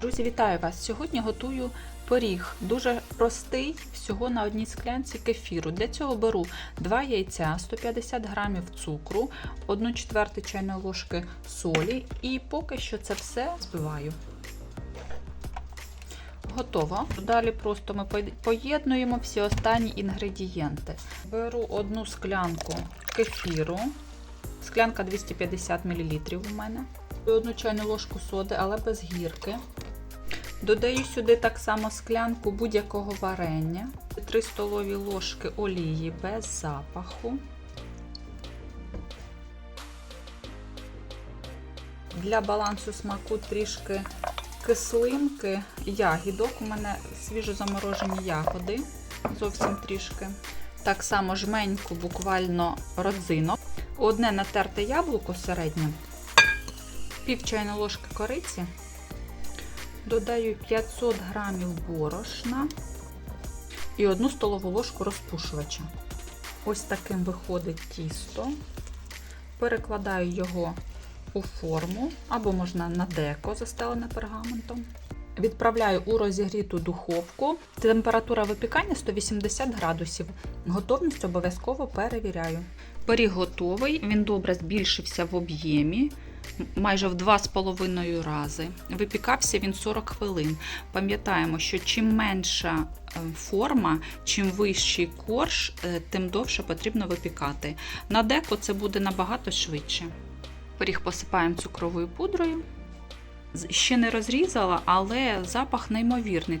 Друзі, вітаю вас! Сьогодні готую пиріг. Дуже простий, всього на одній склянці кефіру. Для цього беру 2 яйця, 150 грамів цукру, 1 четверту чайної ложки солі і поки що це все збиваю. Готово. Далі просто ми поєднуємо всі останні інгредієнти. Беру одну склянку кефіру, склянка 250 мл у мене. Одну чайну ложку соди, але без гірки. Додаю сюди так само склянку будь-якого варення, 3 столові ложки олії без запаху. Для балансу смаку трішки кислинки, ягідок. У мене свіжозаморожені ягоди, зовсім трішки. Так само жменьку, буквально родзинок. Одне натерте яблуко середнє, пів чайної ложки кориці. Додаю 500 грамів борошна і 1 столову ложку розпушувача. Ось таким виходить тісто. Перекладаю його у форму, або можна на деко, застелене пергаментом. Відправляю у розігріту духовку. Температура випікання 180 градусів. Готовність обов'язково перевіряю. Пиріг готовий, він добре збільшився в об'ємі майже в 2,5 рази. Випікався він 40 хвилин. Пам'ятаємо, що чим менша форма, чим вищий корж, тим довше потрібно випікати. На деко це буде набагато швидше. Пиріг посипаємо цукровою пудрою. Ще не розрізала, але запах неймовірний.